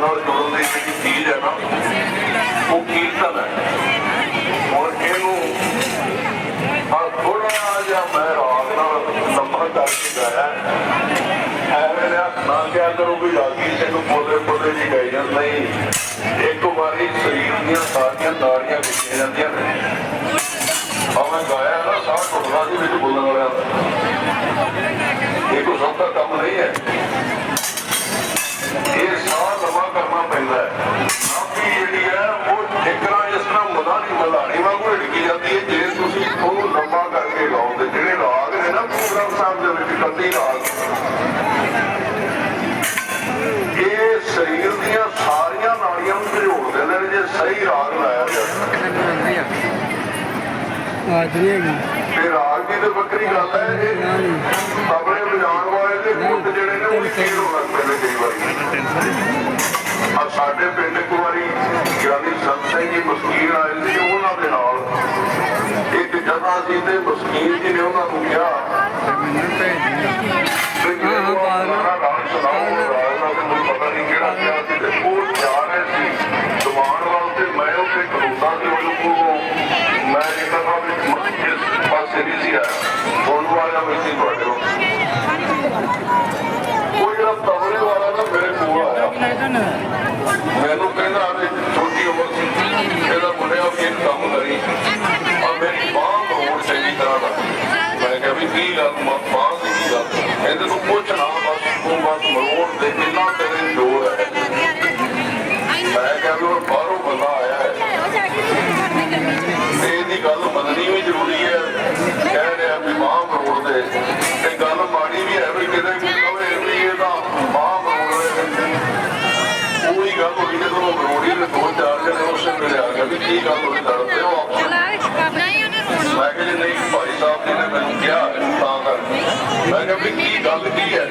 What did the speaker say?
ਨਾਲ ਜੁੜਨ ਦੀ ਜਿਹੜੀ ਚੀਜ਼ ਹੈ ਨਾ, ਉਹ ਕੀਰਤਨ ਹੈ। ਔਰ ਇਹਨੂੰ ਆ ਥੋੜਾ ਜਿਹਾ ਮੈਂ ਰਾਗ ਨਾਲ ਲੰਮਾ ਕਰਕੇ ਗਾਇਆ। ਐਵੇਂ ਨਾ ਕਿਹਾ ਕਰੋ ਵੀ ਰਾਗੀ ਸਿੰਘ ਬੋਲੇ ਬੋਲੇ ਜੀ ਗਾਈ ਜਾਂ ਨਹੀਂ ਇੱਕ ਵਾਰੀ ਸਰੀਰ ਦੀਆਂ ਸਾਰੀਆਂ ਨਾੜੀਆਂ ਵਿਖੇ ਜਾਂਦੀਆਂ ਨੇ ਆ ਮੈਂ ਗਾਇਆ ਨਾ ਸਾਹ ਟੁੱਟਦਾ ਸੀ ਵਿੱਚ ਬੋਲਣ ਵਾਲਿਆਂ ਦਾ ਇਹ ਕੋਈ ਸੌਖਾ ਕੰਮ ਨਹੀਂ ਹੈ ਇਹ ਸਾਹ ਲੰਮਾ ਕਰਨਾ ਪੈਂਦਾ ਹੈ ਆਪੀ ਜਿਹੜੀ ਹੈ ਉਹ ਠਿਕਰਾ ਜਿਸ ਤਰ੍ਹਾਂ ਮਦਾਨੀ ਮਲਾਣੀ ਵਾਂਗੂ ਢਕੀ ਜਾਂਦੀ ਹੈ ਜੇ ਤੁਸੀਂ ਉਹਨੂੰ ਲੰਮਾ ਕਰਕੇ ਗਾਉਂਦੇ ਜਿਹੜੇ ਰਾਗ ਨੇ ਨਾ ਗੁਰੂ ਗ੍ਰੰਥ ਕੱਤੀ ਰਾਗ ਇਹ ਸਰੀਰ ਦੀਆਂ ਸਾਰੀਆਂ ਨਾੜੀਆਂ ਨੂੰ ਝੋੜ ਦਿੰਦੇ ਨੇ ਜੇ ਸਹੀ ਰਾਗ ਲਾਇਆ ਜਾਵੇ। ਤੇ ਰਾਗ ਦੀ ਤਾਂ ਵੱਖਰੀ ਗੱਲ ਹੈ ਇਹ ਤਬਲੇ ਵਜਾਉਣ ਵਾਲੇ ਦੇ ਗੁੱਟ ਜਿਹੜੇ ਨੇ ਉਹ ਵੀ ਤੇਜ਼ ਹੋਣ ਲੱਗ ਪੈਂਦੇ ਕਈ ਵਾਰੀ। ਆ ਸਾਡੇ ਪਿੰਡ ਇੱਕ ਵਾਰੀ ਗਿਆਨੀ ਸੰਤ ਸਿੰਘ ਜੀ ਮਸਕੀਨ ਆਏ ਨਾਲ ਇੱਕ ਜਥਾ ਸੀ ਤੇ ਮਸਕੀਨ ਜੀ ਨੇ ਉਹਨਾਂ ਨੂੰ ਕਿਹਾ ਮੈਨੂੰ ਤਰ੍ਹਾਂ ਦਾ। ਮੈਂ ਕਿਹਾ ਵੀ ਕੀ ਗੱਲ, ਮ- ਦੀ ਕੀ ਗੱਲ? ਕਹਿੰਦੇ ਤੂੰ ਪੁੱਛ ਬਸ ਤੂੰ ਬਸ ਮਰੋੜ ਦੇ, ਕਿੰਨਾ ਤੇਰੇ ਜੋਰ ਹੈ। ਮੈਂ ਕਿਹਾ ਵੀ ਉਹ ਬਾਹਰੋਂ ਬੰਦਾ ਆਇਆ ਹੈ। ਇਹਦੀ ਗੱਲ ਮੰਨਣੀ ਵੀ ਜ਼ਰੂਰੀ ਹੈ। ਕਹਿ ਰਿਹਾ ਵੀ ਮਾਂ ਮਰੋੜ ਦੇ। ਤੇ ਗੱਲ ਮਾੜੀ ਵੀ ਹੈ ਵੀ ਕਿਤੇ ਵੀ ਵੀ ਇਹਦਾ ਮਾਂ ਮਰੋੜ ਦੇ ਉਹੀ ਗੱਲ ਹੋਈ ਜਦੋਂ ਮਰੋੜੀ ਦੇ ਦੋ ਚਾਰ ਜਣੇ ਉਸੇ ਵੇਲੇ ਆ ਗਏ ਵੀ ਕੀ ਗੱਲ ਹੋਈ। ਵੀ ਕੀ ਗੱਲ